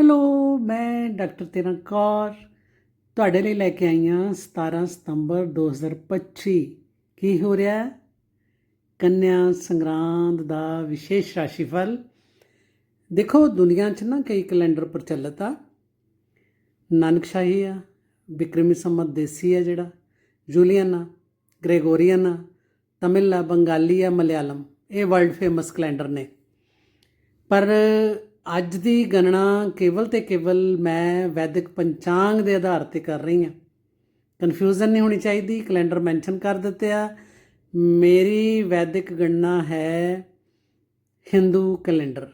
Hello ਮੈਂ doctor ਤੇਰਨ Kaur. ਤੁਹਾਡੇ ਲਈ ਲੈ ਕੇ ਆਈ ਹਾਂ 17 ਸਤੰਬਰ 2025 ਕੀ ਹੋ ਰਿਹਾ ਹੈ? ਕੰਨਿਆ ਸੰਗਰਾਂਦ ਦਾ ਵਿਸ਼ੇਸ਼ ਰਾਸ਼ੀਫਲ। ਦੇਖੋ, ਦੁਨੀਆ 'ਚ ਨਾ ਕਈ ਕੈਲੰਡਰ ਪ੍ਰਚਲਿਤ ਆ। ਨਾਨਕਸ਼ਾਹੀ ਆ, ਬਿਕਰਮੀ ਸੰਮਤ ਦੇਸੀ ਆ ਜਿਹੜਾ, ਜੂਲੀਅਨ ਆ, ਗ੍ਰੈਗੋਰੀਅਨ ਆ, ਤਮਿਲ ਆ, ਬੰਗਾਲੀ ਆ, ਮਲਿਆਲਮ। ਇਹ ਵਰਲਡ ਫੇਮਸ ਕੈਲੰਡਰ ਨੇ। ਪਰ ਅੱਜ ਦੀ ਗਣਨਾ ਕੇਵਲ ਤੇ ਕੇਵਲ ਮੈਂ ਵੈਦਿਕ ਪੰਚਾਂਗ ਦੇ ਆਧਾਰ ਤੇ ਕਰ ਰਹੀ ਹਾਂ। ਕਨਫਿਊਜ਼ਨ ਨਹੀਂ ਹੋਣੀ ਚਾਹੀਦੀ, ਕੈਲੰਡਰ ਮੈਂਸ਼ਨ ਕਰ ਦਿੱਤੇ ਆ। ਮੇਰੀ ਵੈਦਿਕ ਗਣਨਾ ਹੈ ਹਿੰਦੂ ਕੈਲੰਡਰ।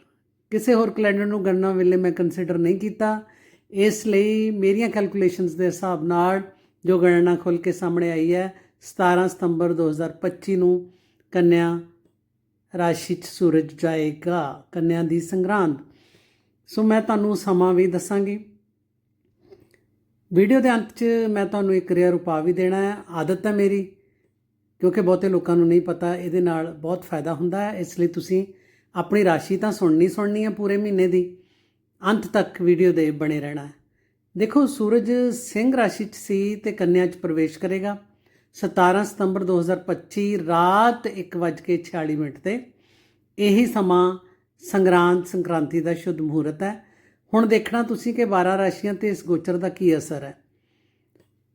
ਕਿਸੇ ਹੋਰ ਕੈਲੰਡਰ ਨੂੰ ਗਣਨਾ ਵੇਲੇ ਮੈਂ ਕੰਸੀਡਰ ਨਹੀਂ ਕੀਤਾ। ਇਸ ਲਈ ਮੇਰੀਆਂ ਕੈਲਕੂਲੇਸ਼ਨਸ ਦੇ ਹਿਸਾਬ ਨਾਲ ਜੋ ਗਣਨਾ ਖੁੱਲ ਕੇ ਸਾਹਮਣੇ ਆਈ ਹੈ 17 ਸਤੰਬਰ 2025 ਨੂੰ ਕੰਨਿਆ ਰਾਸ਼ੀ 'ਚ ਸੂਰਜ ਜਾਏਗਾ, ਕੰਨਿਆ ਦੀ ਸੰਗਰਾਂਦ। ਸੋ ਮੈਂ ਤੁਹਾਨੂੰ ਸਮਾਂ ਵੀ ਦੱਸਾਂਗੀ। ਵੀਡੀਓ ਦੇ ਅੰਤ 'ਚ ਮੈਂ ਤੁਹਾਨੂੰ ਇੱਕ ਰਿਆ ਉਪਾਅ ਵੀ ਦੇਣਾ ਹੈ। ਆਦਤ ਹੈ ਮੇਰੀ, ਕਿਉਂਕਿ ਬਹੁਤੇ ਲੋਕਾਂ ਨੂੰ ਨਹੀਂ ਪਤਾ, ਇਹਦੇ ਨਾਲ ਬਹੁਤ ਫਾਇਦਾ ਹੁੰਦਾ ਹੈ। ਇਸ ਲਈ ਤੁਸੀਂ ਆਪਣੀ ਰਾਸ਼ੀ ਤਾਂ ਸੁਣਨੀ ਸੁਣਨੀ ਹੈ ਪੂਰੇ ਮਹੀਨੇ ਦੀ। ਅੰਤ ਤੱਕ ਵੀਡੀਓ ਦੇ ਬਣੇ ਰਹਿਣਾ ਹੈ। ਦੇਖੋ, ਸੂਰਜ ਸਿੰਘ ਰਾਸ਼ੀ 'ਚ ਸੀ ਤੇ ਕੰਨਿਆ 'ਚ ਪ੍ਰਵੇਸ਼ ਕਰੇਗਾ। 17 ਸਤੰਬਰ 2025 ਰਾਤ 1:46 ਮਿੰਟ ਤੇ ਇਹੀ ਸਮਾਂ ਸੰਗਰਾਂਦ, ਸੰਕ੍ਰਾਂਤੀ ਦਾ ਸ਼ੁੱਧ ਮਹੂਰਤ ਹੈ। ਹੁਣ ਦੇਖਣਾ ਤੁਸੀਂ ਕਿ 12 ਰਾਸ਼ੀਆਂ ਤੇ ਇਸ ਗੋਚਰ ਦਾ ਕੀ ਅਸਰ ਹੈ।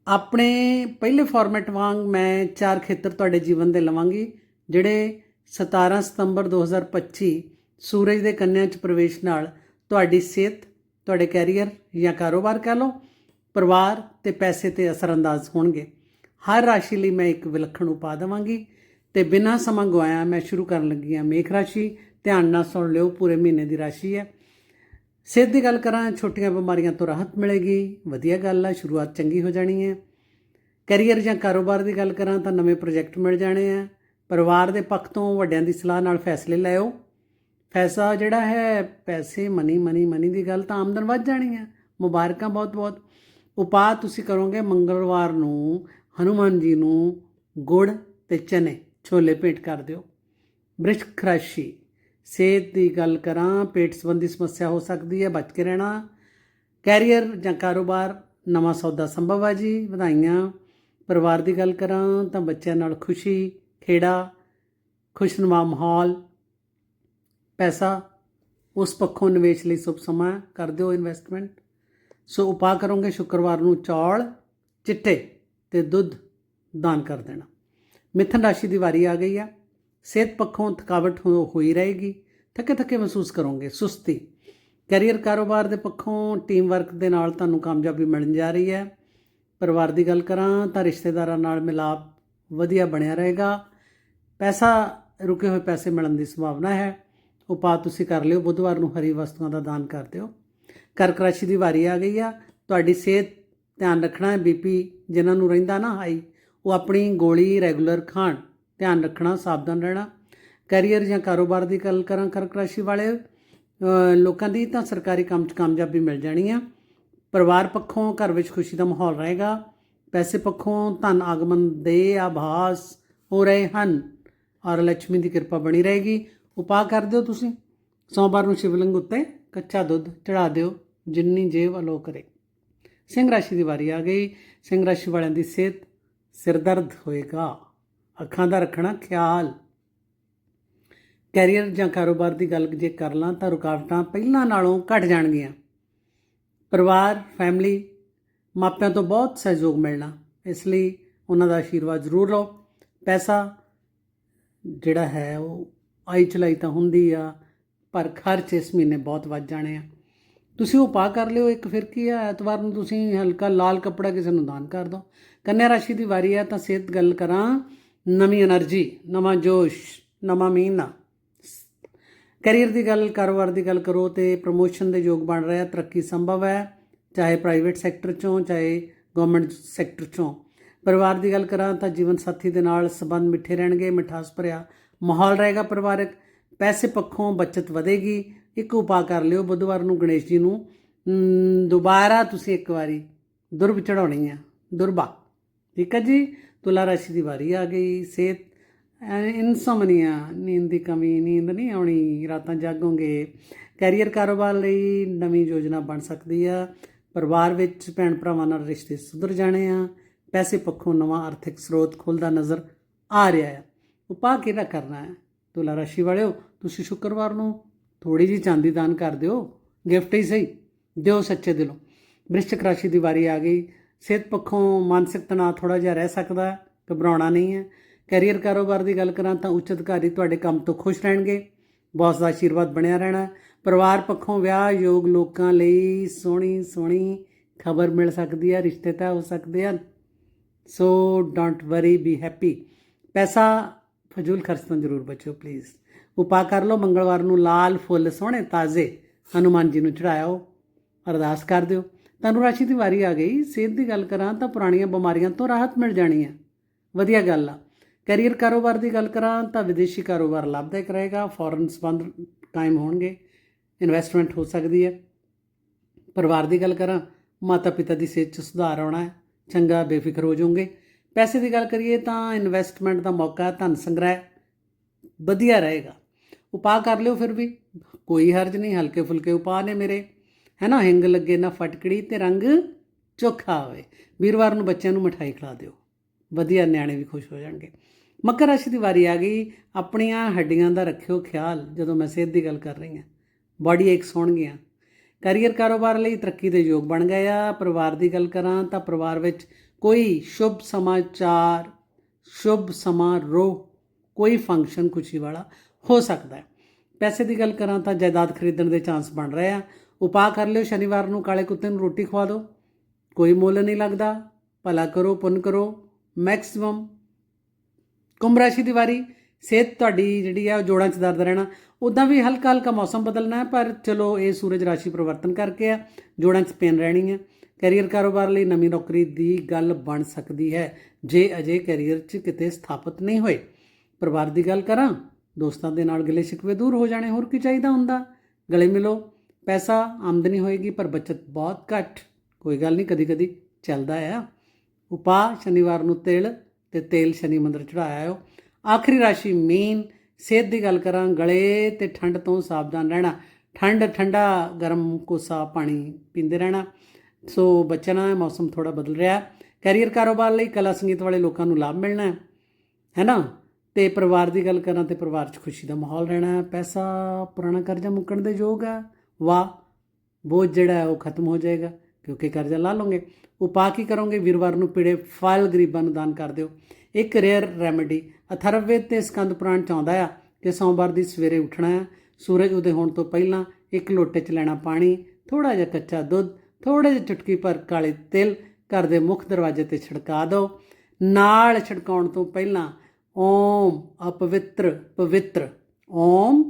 ਆਪਣੇ ਪਹਿਲੇ ਫਾਰਮੈਟ ਵਾਂਗ ਮੈਂ ਚਾਰ ਖੇਤਰ ਤੁਹਾਡੇ ਜੀਵਨ ਦੇ ਲਵਾਂਗੀ, ਜਿਹੜੇ 17 ਸਤੰਬਰ 2025 ਸੂਰਜ ਦੇ ਕੰਨਿਆ 'ਚ ਪ੍ਰਵੇਸ਼ ਨਾਲ ਤੁਹਾਡੀ ਸਿਹਤ, ਤੁਹਾਡੇ ਕੈਰੀਅਰ ਜਾਂ ਕਾਰੋਬਾਰ ਕਹ ਲਓ, ਪਰਿਵਾਰ ਤੇ ਪੈਸੇ ਤੇ ਅਸਰਅੰਦਾਜ਼ ਹੋਣਗੇ। ਹਰ ਰਾਸ਼ੀ ਲਈ ਮੈਂ ਇੱਕ ਵਿਲੱਖਣ ਉਪਾਅ ਦੇਵਾਂਗੀ ਤੇ ਬਿਨਾਂ ਸਮਾਂ ਗਵਾਇਆ ਮੈਂ ਸ਼ੁਰੂ ਕਰਨ ਲੱਗੀ ਹਾਂ ਮੇਖ ਰਾਸ਼ੀ ਧਿਆਨ ਨਾਲ ਸੁਣ ਲਿਓ, ਪੂਰੇ ਮਹੀਨੇ ਦੀ ਰਾਸ਼ੀ ਹੈ। ਸਿਹਤ ਦੀ ਗੱਲ ਕਰਾਂ, ਛੋਟੀਆਂ ਬਿਮਾਰੀਆਂ ਤੋਂ ਰਾਹਤ ਮਿਲੇਗੀ। ਵਧੀਆ ਗੱਲ ਆ, ਸ਼ੁਰੂਆਤ ਚੰਗੀ ਹੋ ਜਾਣੀ ਹੈ। ਕੈਰੀਅਰ ਜਾਂ ਕਾਰੋਬਾਰ ਦੀ ਗੱਲ ਕਰਾਂ ਤਾਂ ਨਵੇਂ ਪ੍ਰੋਜੈਕਟ ਮਿਲ ਜਾਣੇ ਆ। ਪਰਿਵਾਰ ਦੇ ਪੱਖ ਤੋਂ ਵੱਡਿਆਂ ਦੀ ਸਲਾਹ ਨਾਲ ਫੈਸਲੇ ਲਿਓ ਫੈਸਲਾ ਜਿਹੜਾ ਹੈ, ਪੈਸੇ ਮਨੀ ਮਨੀ ਮਨੀ ਦੀ ਗੱਲ ਤਾਂ ਆਮਦਨ ਵੱਧ ਜਾਣੀ ਹੈ ਮੁਬਾਰਕਾਂ ਬਹੁਤ ਬਹੁਤ। ਉਪਾਅ ਤੁਸੀਂ ਕਰੋਗੇ ਮੰਗਲਵਾਰ ਨੂੰ, ਹਨੂਮਾਨ ਜੀ ਨੂੰ ਗੁੜ ਤੇ ਚਨੇ, ਛੋਲੇ ਭੇਟ ਕਰ ਦਿਓ। ਬ੍ਰਿਸ਼ਕ ਰਾਸ਼ੀ। ਸਿਹਤ ਦੀ ਗੱਲ ਕਰਾਂ, ਪੇਟ ਸੰਬੰਧੀ ਸਮੱਸਿਆ ਹੋ ਸਕਦੀ ਹੈ, ਬਚ ਕੇ ਰਹਿਣਾ। ਕੈਰੀਅਰ ਜਾਂ ਕਾਰੋਬਾਰ, ਨਵਾਂ ਸੌਦਾ ਸੰਭਵ ਹੈ ਜੀ, ਵਧਾਈਆਂ। ਪਰਿਵਾਰ ਦੀ ਗੱਲ ਕਰਾਂ ਤਾਂ ਬੱਚਿਆਂ ਨਾਲ ਖੁਸ਼ੀ, ਖੇੜਾ, ਖੁਸ਼ਨੁਮਾ ਮਾਹੌਲ, ਪੈਸਾ, ਉਸ ਪੱਖੋਂ ਨਿਵੇਸ਼ ਲਈ ਸੁਭ ਸਮਾਂ। ਕਰ ਦਿਓ ਇਨਵੈਸਟਮੈਂਟ ਸੋ ਉਪਾਅ ਕਰੋਗੇ ਸ਼ੁੱਕਰਵਾਰ ਨੂੰ ਚੌਲ, ਚਿੱਟੇ ਤੇ ਦੁੱਧ ਦਾਨ ਕਰ ਦੇਣਾ। ਮਿਥਨ ਰਾਸ਼ੀ ਦੀ ਵਾਰੀ ਆ ਗਈ ਆ। ਸਿਹਤ ਪੱਖੋਂ ਥਕਾਵਟ ਹੋ- ਹੋਈ ਰਹੇਗੀ ਥੱਕੇ ਥੱਕੇ ਮਹਿਸੂਸ ਕਰੋਗੇ, ਸੁਸਤੀ। ਕੈਰੀਅਰ ਕਾਰੋਬਾਰ ਦੇ ਪੱਖੋਂ ਟੀਮ ਵਰਕ ਦੇ ਨਾਲ ਤੁਹਾਨੂੰ ਕਾਮਯਾਬੀ ਮਿਲਣ ਜਾ ਰਹੀ ਹੈ। ਪਰਿਵਾਰ ਦੀ ਗੱਲ ਕਰਾਂ ਤਾਂ ਰਿਸ਼ਤੇਦਾਰਾਂ ਨਾਲ ਮਿਲਾਪ ਵਧੀਆ ਬਣਿਆ ਰਹੇਗਾ। ਪੈਸਾ, ਰੁਕੇ ਹੋਏ ਪੈਸੇ ਮਿਲਣ ਦੀ ਸੰਭਾਵਨਾ ਹੈ। ਉਪਾਅ ਤੁਸੀਂ ਕਰ ਲਿਓ, ਬੁੱਧਵਾਰ ਨੂੰ ਹਰੀ ਵਸਤੂਆਂ ਦਾ ਦਾਨ ਕਰ ਦਿਓ। ਕਰਕ ਰਾਸ਼ੀ ਦੀ ਵਾਰੀ ਆ ਗਈ ਆ। ਤੁਹਾਡੀ ਸਿਹਤ ਧਿਆਨ ਰੱਖਣਾ ਹੈ, ਬੀਪੀ ਜਿਨ੍ਹਾਂ ਨੂੰ ਰਹਿੰਦਾ ਨਾ ਹਾਈ, ਉਹ ਆਪਣੀ ਗੋਲੀ ਰੈਗੂਲਰ ਖਾਣ। ਧਿਆਨ ਰੱਖਣਾ, ਸਾਵਧਾਨ ਰਹਿਣਾ। ਕੈਰੀਅਰ ਜਾਂ ਕਾਰੋਬਾਰ ਦੀ ਗੱਲ ਕਰਾਂ, ਕਰਕ ਰਾਸ਼ੀ ਵਾਲੇ ਲੋਕਾਂ ਦੀ ਤਾਂ ਸਰਕਾਰੀ ਕੰਮ 'ਚ ਕਾਮਯਾਬੀ ਮਿਲ ਜਾਣੀ ਆ। ਪਰਿਵਾਰ ਪੱਖੋਂ ਘਰ ਵਿੱਚ ਖੁਸ਼ੀ ਦਾ ਮਾਹੌਲ ਰਹੇਗਾ। ਪੈਸੇ ਪੱਖੋਂ ਧਨ ਆਗਮਨ ਦੇ ਆਭਾਸ ਹੋ ਰਹੇ ਹਨ। ਔਰ ਲక్ష్ਮੀ ਦੀ ਕਿਰਪਾ ਬਣੀ ਰਹੇਗੀ। ਉਪਾਅ ਕਰ ਦਿਓ ਤੁਸੀਂ। ਸੋਮਵਾਰ ਨੂੰ ਸ਼ਿਵਲਿੰਗ ਉੱਤੇ ਕੱਚਾ ਦੁੱਧ ਚੜਾ ਦਿਓ। ਜਿੰਨੀ ਜੇਬ ਅਲੋ ਕਰੇ। ਸਿੰਘ ਰਾਸ਼ੀ ਦੀ ਵਾਰੀ ਆ ਗਈ। ਸਿੰਘ ਰਾਸ਼ੀ ਵਾਲਿਆਂ ਦੀ ਸਿਹਤ ਸਿਰ ਦਰਦ ਹੋਏਗਾ। ਅੱਖਾਂ ਦਾ ਰੱਖਣਾ ਖਿਆਲ। ਕੈਰੀਅਰ ਜਾਂ ਕਾਰੋਬਾਰ ਦੀ ਗੱਲ ਜੇ ਕਰ ਲਾਂ ਤਾਂ ਰੁਕਾਵਟਾਂ ਪਹਿਲਾਂ ਨਾਲੋਂ ਘਟ ਜਾਣਗੀਆਂ। ਪਰਿਵਾਰ, ਫੈਮਿਲੀ, ਮਾਪਿਆਂ ਤੋਂ ਬਹੁਤ ਸਹਿਯੋਗ ਮਿਲਣਾ। ਇਸ ਲਈ ਉਹਨਾਂ ਦਾ ਆਸ਼ੀਰਵਾਦ ਜ਼ਰੂਰ ਲਓ। ਪੈਸਾ ਜਿਹੜਾ ਹੈ ਉਹ ਆਈ ਚਲਾਈ ਤਾਂ ਹੁੰਦੀ ਆ, ਪਰ ਖਰਚ ਇਸ ਮਹੀਨੇ ਬਹੁਤ ਵੱਧ ਜਾਣੇ ਆ। ਤੁਸੀਂ ਉਪਾਅ ਕਰ ਲਿਓ, ਇੱਕ ਫਿਰ ਕੀ ਆ, ਐਤਵਾਰ ਨੂੰ ਤੁਸੀਂ ਹਲਕਾ ਲਾਲ ਕੱਪੜਾ ਕਿਸੇ ਨੂੰ ਦਾਨ ਕਰ ਦਿਓ। ਕੰਨਿਆ ਰਾਸ਼ੀ ਦੀ ਵਾਰੀ ਆ ਤਾਂ ਸਿਹਤ ਗੱਲ ਕਰਾਂ। ਨਵੀਂ એનર્ਜੀ, ਨਵਾਂ ਜੋਸ਼, ਨਵਾਂ ਮਹੀਨਾ। ਕੈਰੀਅਰ ਦੀ ਗੱਲ, ਕਾਰੋਬਾਰ ਦੀ ਗੱਲ ਕਰੋ ਤੇ ਪ੍ਰੋਮੋਸ਼ਨ ਦੇ ਯੋਗ ਬਣ ਰਿਹਾ, ਤਰੱਕੀ ਸੰਭਵ ਹੈ, ਚਾਹੇ ਪ੍ਰਾਈਵੇਟ ਸੈਕਟਰ ਚੋਂ, ਚਾਹੇ ਗਵਰਨਮੈਂਟ ਸੈਕਟਰ ਚੋਂ। ਪਰਿਵਾਰ ਦੀ ਗੱਲ ਕਰਾਂ ਤਾਂ ਜੀਵਨ ਸਾਥੀ ਦੇ ਨਾਲ ਸਬੰਧ ਮਿੱਠੇ ਰਹਿਣਗੇ, ਮਿਠਾਸ ਭਰਿਆ ਮਾਹੌਲ ਰਹੇਗਾ ਪਰਿਵਾਰਕ। ਪੈਸੇ ਪੱਖੋਂ ਬਚਤ ਵਧੇਗੀ, ਇੱਕ ਉਪਾਅ ਕਰ ਲਿਓ, ਬੁੱਧਵਾਰ ਨੂੰ ਗਣੇਸ਼ ਜੀ ਨੂੰ ਦੁਬਾਰਾ ਤੁਸੀਂ ਇੱਕ ਵਾਰੀ ਦੁਰਬ ਚੜਾਉਣੀ ਆ, ਦੁਰਬਾ। ਠੀਕ ਹੈ ਜੀ? ਤੁਲਾ ਰਾਸ਼ੀ ਦੀ ਵਾਰੀ ਆ ਗਈ, ਸਿਹਤ ਇਨਸੋਮਨੀਆ ਨੀਂਦ ਦੀ ਕਮੀ, ਨੀਂਦ ਨਹੀਂ ਆਉਣੀ, ਰਾਤਾਂ ਜਾਗੋਗੇ। ਕੈਰੀਅਰ ਕਾਰੋਬਾਰ ਲਈ ਨਵੀਂ ਯੋਜਨਾ ਬਣ ਸਕਦੀ ਆ। ਪਰਿਵਾਰ ਵਿੱਚ ਭੈਣ ਭਰਾਵਾਂ ਨਾਲ ਰਿਸ਼ਤੇ ਸੁਧਰ ਜਾਣੇ ਆ। ਪੈਸੇ ਪੱਖੋਂ ਨਵਾਂ ਆਰਥਿਕ ਸਰੋਤ ਖੁੱਲਦਾ ਨਜ਼ਰ ਆ ਰਿਹਾ ਹੈ ਉਪਾਅ ਕਿਹੜਾ ਕਰਨਾ ਹੈ ਤੁਲਾ ਰਾਸ਼ੀ ਵਾਲਿਓ, ਤੁਸੀਂ ਸ਼ੁੱਕਰਵਾਰ ਨੂੰ ਥੋੜੀ ਜੀ ਚਾਂਦੀ ਦਾਨ ਕਰ ਦਿਓ। ਗਿਫਟ ਹੀ ਸਹੀ, ਦਿਓ ਸੱਚੇ ਦਿਲੋਂ। ਵ੍ਰਿਸ਼ਚਿਕ ਰਾਸ਼ੀ ਦੀ ਵਾਰੀ ਆ ਗਈ। ਸਿਹਤ ਪੱਖੋਂ ਮਾਨਸਿਕ ਤਣਾਅ ਥੋੜਾ ਜਿਹਾ ਰਹਿ ਸਕਦਾ ਹੈ, ਘਬਰਾਉਣਾ ਨਹੀਂ ਹੈ। ਕੈਰੀਅਰ ਕਾਰੋਬਾਰ ਦੀ ਗੱਲ ਕਰਾਂ ਤਾਂ ਉੱਚ ਅਧਿਕਾਰੀ ਤੁਹਾਡੇ ਕੰਮ ਤੋਂ ਖੁਸ਼ ਰਹਿਣਗੇ ਬੌਸ ਦਾ ਆਸ਼ੀਰਵਾਦ ਬਣਿਆ ਰਹਿਣਾ ਪਰਿਵਾਰ ਪੱਖੋਂ ਵਿਆਹ ਯੋਗ ਲੋਕਾਂ ਲਈ ਸੋਹਣੀ ਸੋਹਣੀ ਖਬਰ ਮਿਲ ਸਕਦੀ ਹੈ ਰਿਸ਼ਤੇ ਤਾਂ ਹੋ ਸਕਦੇ ਹਨ। So don't worry be happy. ਪੈਸਾ ਫਜ਼ੂਲ ਖਰਚ ਤੋਂ ਜ਼ਰੂਰ ਬਚੋ ਪਲੀਜ਼। ਉਪਾਅ ਕਰ ਲਓ ਮੰਗਲਵਾਰ ਨੂੰ ਲਾਲ ਫੁੱਲ ਸੋਹਣੇ ਤਾਜ਼ੇ ਹਨੂਮਾਨ ਜੀ ਨੂੰ ਚੜਾਇਓ ਅਰਦਾਸ ਕਰ ਦਿਓ। ਤੁਹਾਨੂੰ ਰਾਸ਼ੀ ਦੀ ਵਾਰੀ ਆ ਗਈ। ਸਿਹਤ ਦੀ ਗੱਲ ਕਰਾਂ ਤਾਂ ਪੁਰਾਣੀਆਂ ਬਿਮਾਰੀਆਂ ਤੋਂ ਰਾਹਤ ਮਿਲ ਜਾਣੀ ਹੈ। ਵਧੀਆ ਗੱਲ ਆ। ਕੈਰੀਅਰ ਕਾਰੋਬਾਰ ਦੀ ਗੱਲ ਕਰਾਂ ਤਾਂ ਵਿਦੇਸ਼ੀ ਕਾਰੋਬਾਰ ਲਾਭਦਾਇਕ ਰਹੇਗਾ। ਫੋਰਨ ਸੰਬੰਧ ਕਾਇਮ ਹੋਣਗੇ। ਇਨਵੈਸਟਮੈਂਟ ਹੋ ਸਕਦੀ ਹੈ। ਪਰਿਵਾਰ ਦੀ ਗੱਲ ਕਰਾਂ ਮਾਤਾ ਪਿਤਾ ਦੀ ਸਿਹਤ 'ਚ ਸੁਧਾਰ ਆਉਣਾ ਹੈ। ਚੰਗਾ, ਬੇਫਿਕਰ ਹੋ ਜਾਓਗੇ। ਪੈਸੇ ਦੀ ਗੱਲ ਕਰੀਏ ਤਾਂ ਇਨਵੈਸਟਮੈਂਟ ਦਾ ਮੌਕਾ, ਧਨ ਸੰਗ੍ਰਹਿ ਵਧੀਆ ਰਹੇਗਾ। ਉਪਾਅ ਕਰ ਲਿਓ ਫਿਰ ਵੀ। ਕੋਈ ਹਰਜ ਨਹੀਂ ਹਲਕੇ ਫੁਲਕੇ ਉਪਾਅ ਨੇ ਮੇਰੇ। ਹੈ ਨਾ ਹਿੰਗ ਲੱਗੇ ਨਾ ਫਟਕੜੀ ਤੇ ਰੰਗ ਚੋਖਾ ਆਵੇ। ਵੀਰਵਾਰ ਨੂੰ ਬੱਚਿਆਂ ਨੂੰ ਮਠਾਈ ਖਿਲਾ ਦਿਓ। ਵਧੀਆ ਨਿਆਣੇ ਵੀ ਖੁਸ਼ ਹੋ ਜਾਣਗੇ। ਮਕਰ ਰਾਸ਼ੀ ਦੀ ਵਾਰੀ ਆ ਗਈ। ਆਪਣੀਆਂ ਹੱਡੀਆਂ ਦਾ ਰੱਖਿਓ ਖਿਆਲ, ਜਦੋਂ ਮੈਂ ਸਿਹਤ ਦੀ ਗੱਲ ਕਰ ਰਹੀ ਹਾਂ। ਬਾਡੀ ਏਕਸ ਹੋਣਗੀਆਂ ਕੈਰੀਅਰ ਕਾਰੋਬਾਰ ਲਈ ਤਰੱਕੀ ਦੇ ਯੋਗ ਬਣ ਗਏ ਆ। ਪਰਿਵਾਰ ਦੀ ਗੱਲ ਕਰਾਂ ਤਾਂ ਪਰਿਵਾਰ ਵਿੱਚ ਕੋਈ ਸ਼ੁਭ ਸਮਾਚਾਰ, ਸ਼ੁਭ ਸਮਾਰੋਹ, ਕੋਈ ਫੰਕਸ਼ਨ ਖੁਸ਼ੀ ਵਾਲਾ ਹੋ ਸਕਦਾ ਹੈ। ਪੈਸੇ ਦੀ ਗੱਲ ਕਰਾਂ ਤਾਂ ਜਾਇਦਾਦ ਖਰੀਦਣ ਦੇ ਚਾਂਸ ਬਣ ਰਹੇ ਆ। ਉਪਾਅ ਕਰ ਲਿਓ, ਸ਼ਨੀਵਾਰ ਨੂੰ ਕਾਲੇ ਕੁੱਤੇ ਨੂੰ ਰੋਟੀ ਖਵਾ ਦਿਓ। ਕੋਈ ਮੁੱਲ ਨਹੀਂ ਲੱਗਦਾ। ਭਲਾ ਕਰੋ, ਪੁੰਨ ਕਰੋ। ਮੈਕਸਿਮਮ ਕੁੰਭ ਰਾਸ਼ੀ ਦੀ ਵਾਰੀ, ਸਿਹਤ ਤੁਹਾਡੀ ਜਿਹੜੀ ਆ, ਉਹ ਜੋੜਾਂ 'ਚ ਦਰਦ ਰਹਿਣਾ। ਉਦਾਂ ਵੀ ਹਲਕਾ ਹਲਕਾ ਮੌਸਮ ਬਦਲਣਾ ਹੈ, ਪਰ ਚਲੋ, ਇਹ ਸੂਰਜ ਰਾਸ਼ੀ ਪਰਿਵਰਤਨ ਕਰਕੇ ਆ। ਜੋੜਾਂ 'ਚ ਪੇਨ ਰਹਿਣੀ ਹੈ ਕੈਰੀਅਰ ਕਾਰੋਬਾਰ ਲਈ ਨਵੀਂ ਨੌਕਰੀ ਦੀ ਗੱਲ ਬਣ ਸਕਦੀ ਹੈ, ਜੇ ਅਜੇ ਕੈਰੀਅਰ 'ਚ ਕਿਤੇ ਸਥਾਪਿਤ ਨਹੀਂ ਹੋਏ। ਪਰਿਵਾਰ ਦੀ ਗੱਲ ਕਰਾਂ, ਦੋਸਤਾਂ ਦੇ ਨਾਲ ਗਲੇ ਸ਼ਿਕਵੇ ਦੂਰ ਹੋ ਜਾਣੇ, ਹੋਰ ਕੀ ਚਾਹੀਦਾ ਹੁੰਦਾ? ਗਲੇ ਮਿਲੋ। ਪੈਸਾ ਆਮਦਨੀ ਹੋਏਗੀ, ਪਰ ਬਚਤ ਬਹੁਤ ਘੱਟ। ਕੋਈ ਗੱਲ ਨਹੀਂ ਕਦੀ ਕਦੀ ਚੱਲਦਾ ਆ। ਉਪਾਅ, ਸ਼ਨੀਵਾਰ ਨੂੰ ਤਿਲ ਤੇ ਤੇਲ ਸ਼ਨੀ ਮੰਦਰ ਚੜਾਇਆ ਹੋ ਆਖਰੀ ਰਾਸ਼ੀ ਮੀਨ। ਸਿਹਤ ਦੀ ਗੱਲ ਕਰਾਂ, ਗਲੇ ਤੇ ਠੰਡ ਤੋਂ ਸਾਵਧਾਨ ਰਹਿਣਾ। ਠੰਡ, ਠੰਡਾ, ਗਰਮ ਕੋਸਾ ਪਾਣੀ ਪੀਂਦੇ ਰਹਿਣਾ। ਸੋ ਬਚਣਾ ਮੌਸਮ ਥੋੜਾ ਬਦਲ ਰਿਹਾ। ਕੈਰੀਅਰ ਕਾਰੋਬਾਰ ਲਈ ਕਲਾ ਸੰਗੀਤ ਵਾਲੇ ਲੋਕਾਂ ਨੂੰ ਲਾਭ ਮਿਲਣਾ ਹੈ ਹੈ ਨਾ? ਤੇ ਪਰਿਵਾਰ ਦੀ ਗੱਲ ਕਰਾਂ ਤੇ ਪਰਿਵਾਰ 'ਚ ਖੁਸ਼ੀ ਦਾ ਮਾਹੌਲ ਰਹਿਣਾ ਹੈ। ਪੈਸਾ ਪੁਰਾਣਾ ਕਰਜ਼ਾ ਮੁੱਕਣ ਦੇ ਯੋਗ ਹੈ। ਵਾਹ, ਬੋਝ ਜਿਹੜਾ ਹੈ ਉਹ ਖਤਮ ਹੋ ਜਾਏਗਾ, ਕਿਉਂਕਿ ਕਰਜ਼ਾ ਲਾ ਲਓਗੇ। ਉਪਾਅ ਕੀ ਕਰੋਗੇ? ਵੀਰਵਾਰ ਨੂੰ ਪੀੜੇ ਫਲ ਗਰੀਬਾਂ ਨੂੰ ਦਾਨ ਕਰ ਦਿਓ। ਇੱਕ ਰੇਅਰ ਰੈਮੇਡੀ ਅਥਰਵਵੇਦ ਤੇ ਸਕੰਦ ਪੁਰਾਣ ਚ ਆਉਂਦਾ ਆ ਕਿ ਸੋਮਵਾਰ ਦੀ ਸਵੇਰੇ ਉੱਠਣਾ ਹੈ ਸੂਰਜ ਉਦੇ ਹੋਣ ਤੋਂ ਪਹਿਲਾਂ ਇੱਕ ਲੋਟੇ 'ਚ ਲੈਣਾ ਪਾਣੀ ਥੋੜਾ ਜਿਹਾ ਕੱਚਾ ਦੁੱਧ ਥੋੜੇ ਜਿਹੇ ਚੁਟਕੀ ਭਰ ਕਾਲੇ ਤਿਲ, ਘਰ ਦੇ ਮੁੱਖ ਦਰਵਾਜ਼ੇ ਤੇ ਛਿੜਕਾ ਦਿਓ ਨਾਲ ਛਿੜਕਾਉਣ ਤੋਂ ਪਹਿਲਾਂ ਓਮ ਅਪਵਿੱਤਰ ਪਵਿੱਤਰ, ਓਮ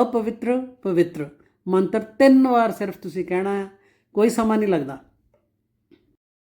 ਅਪਵਿੱਤਰ ਪਵਿੱਤਰ। ਮੰਤਰ ਤਿੰਨ ਵਾਰ ਸਿਰਫ ਤੁਸੀਂ ਕਹਿਣਾ ਹੈ, ਕੋਈ ਸਮਾਂ ਨਹੀਂ ਲੱਗਦਾ।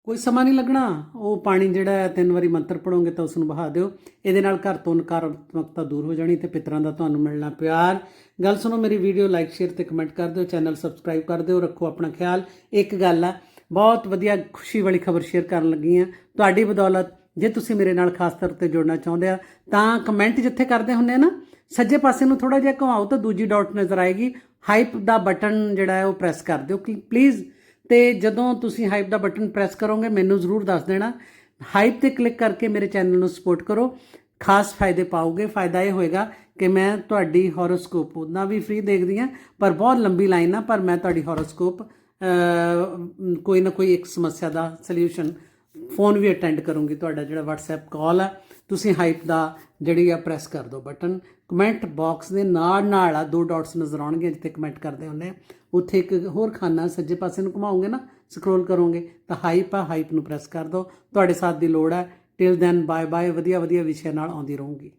ਕੋਈ ਸਮਾਂ ਨਹੀਂ ਲੱਗਣਾ। ਉਹ ਪਾਣੀ ਜਿਹੜਾ ਹੈ, ਤਿੰਨ ਵਾਰੀ ਮੰਤਰ ਪੜੋਗੇ ਤਾਂ ਉਸ ਨੂੰ ਬਹਾ ਦਿਓ। ਇਹਦੇ ਨਾਲ ਘਰ ਤੋਂ ਨਕਾਰਾਤਮਕਤਾ ਦੂਰ ਹੋ ਜਾਣੀ ਤੇ ਪਿਤਰਾਂ ਦਾ ਤੁਹਾਨੂੰ ਮਿਲਣਾ ਪਿਆਰ। ਗੱਲ ਸੁਣੋ ਮੇਰੀ ਵੀਡੀਓ ਲਾਈਕ ਸ਼ੇਅਰ ਤੇ ਕਮੈਂਟ ਕਰ ਦਿਓ। ਚੈਨਲ ਸਬਸਕ੍ਰਾਈਬ ਕਰ ਦਿਓ। ਰੱਖੋ ਆਪਣਾ ਖਿਆਲ। ਇੱਕ ਗੱਲ ਆ ਬਹੁਤ ਵਧੀਆ ਖੁਸ਼ੀ ਵਾਲੀ ਖਬਰ ਸ਼ੇਅਰ ਕਰਨ ਲੱਗੀ ਆ ਤੁਹਾਡੀ ਬਦੌਲਤ ਜੇ ਤੁਸੀਂ ਮੇਰੇ ਨਾਲ ਖਾਸ ਤੌਰ ਤੇ ਜੁੜਨਾ ਚਾਹੁੰਦੇ ਆ, ਤਾਂ ਕਮੈਂਟ ਜਿੱਥੇ ਕਰਦੇ ਹੁੰਦੇ ਆ ਨਾ, ਸੱਜੇ ਪਾਸੇ ਨੂੰ ਥੋੜਾ ਜਿਹਾ ਘੁਮਾਓ ਤਾਂ ਦੂਜੀ ਡਾਟ ਨਜ਼ਰ ਆਏਗੀ। ਹਾਈਪ ਦਾ ਬਟਨ ਜਿਹੜਾ ਹੈ ਉਹ ਪ੍ਰੈਸ ਕਰ ਦਿਓ। ਪਲੀਜ਼ ਤੇ ਜਦੋਂ ਤੁਸੀਂ ਹਾਈਪ ਦਾ ਬਟਨ ਪ੍ਰੈਸ ਕਰੋਗੇ, ਮੈਨੂੰ ਜ਼ਰੂਰ ਦੱਸ ਦੇਣਾ। ਹਾਈਪ ਤੇ ਕਲਿੱਕ ਕਰਕੇ ਮੇਰੇ ਚੈਨਲ ਨੂੰ ਸਪੋਰਟ ਕਰੋ। ਖਾਸ ਫਾਇਦੇ ਪਾਓਗੇ। ਫਾਇਦਾ ਇਹ ਹੋਏਗਾ ਕਿ ਮੈਂ ਤੁਹਾਡੀ ਹੋਰੋਸਕੋਪ ਉਹਦਾ ਵੀ ਫ੍ਰੀ ਦੇਖਦੀ ਆ ਪਰ ਬਹੁਤ ਲੰਬੀ ਲਾਈਨ ਆ, ਪਰ ਮੈਂ ਤੁਹਾਡੀ ਹੋਰੋਸਕੋਪ ਕੋਈ ਨਾ ਕੋਈ ਇੱਕ ਸਮੱਸਿਆ ਦਾ ਸੋਲੂਸ਼ਨ ਫੋਨ ਵੀ ਅਟੈਂਡ ਕਰੂੰਗੀ। ਤੁਹਾਡਾ ਜਿਹੜਾ WhatsApp ਕਾਲ ਆ ਤੁਸੀਂ ਹਾਈਪ ਦਾ ਜਿਹੜੀ ਆ ਪ੍ਰੈਸ ਕਰ ਦਿਓ ਬਟਨ ਕਮੈਂਟ ਬਾਕਸ ਦੇ ਨਾਲ ਨਾਲ ਆ ਦੋ ਡਾਟਸ ਨਜ਼ਰ ਆਉਣਗੇ ਜਿੱਥੇ ਕਮੈਂਟ ਕਰਦੇ ਹੁੰਦੇ ਆ। ਉੱਥੇ ਇੱਕ ਹੋਰ ਖਾਨਾ ਸੱਜੇ ਪਾਸੇ ਨੂੰ ਘੁਮਾਓਗੇ ਨਾ ਸਕਰੋਲ ਕਰੋਗੇ, ਤਾਂ ਹਾਈਪ ਆ ਹਾਈਪ ਨੂੰ ਪ੍ਰੈਸ ਕਰ ਦਿਓ ਤੁਹਾਡੇ ਸਾਥ ਦੀ ਲੋੜ ਹੈ ਟਿਲ ਦੈਨ ਬਾਏ ਬਾਏ ਵਧੀਆ ਵਧੀਆ ਵਿਸ਼ਿਆਂ ਨਾਲ ਆਉਂਦੀ ਰਹੂੰਗੀ।